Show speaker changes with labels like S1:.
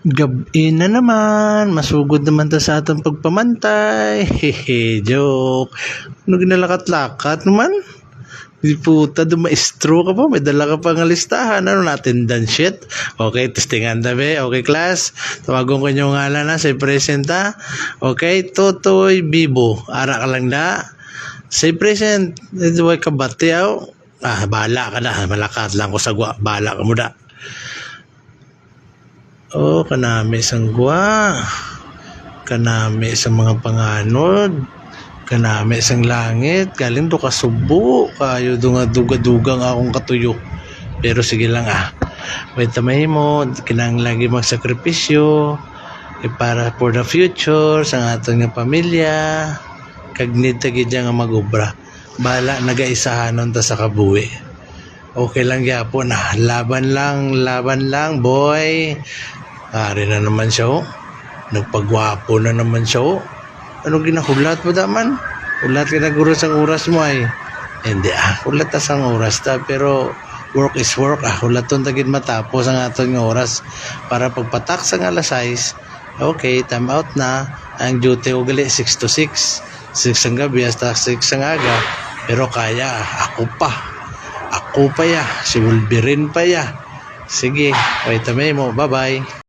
S1: Gabi na naman, masugod naman ta sa atong pagpamantay. Hehe, joke. Ano ginalakat-lakat naman? Di puta, dumaestro ka pa. May dala ka pang listahan. Ano natin dan shit? Okay, testingan tabi. Okay, class. Tawagon ko nyo ngalan na sa present ha. Okay, Totoy Bibo. Ara ka lang na. Say present. Ito ay kabati aw. Ah, bala ka na. Malakat lang ko sa gwa. Bala ka mo Oh, kanami sang gwa. Kanami sa mga panganod. Kanami sang langit. Galing do ka subo. Kayo do nga duga-dugang akong katuyo. Pero sige lang ah. Wait tamay mo. Kinang lagi magsakripisyo. Eh, para for the future sa atong nga pamilya. Kag need ta gid nga magubra. Bala nagaisahanon ta sa kabuhi. Okay lang gyapon na. Laban lang, laban lang, boy. Ari na naman siya, oh. Nagpagwapo na naman siya, oh. Ano ginahulat mo daman? Ulat ka na guro sang oras mo ay. Hindi ah, ulat ta sang oras ta pero work is work ah. Ulaton tagid matapos ang aton oras para pagpatak sang alas 6. Okay, time out na. Ang duty ko gali 6 to 6. 6 ang gabi hasta 6 ang aga. Pero kaya, ah. ako pa. Ako pa ya. Si Wolverine pa ya. Sige, wait a mo. Bye-bye.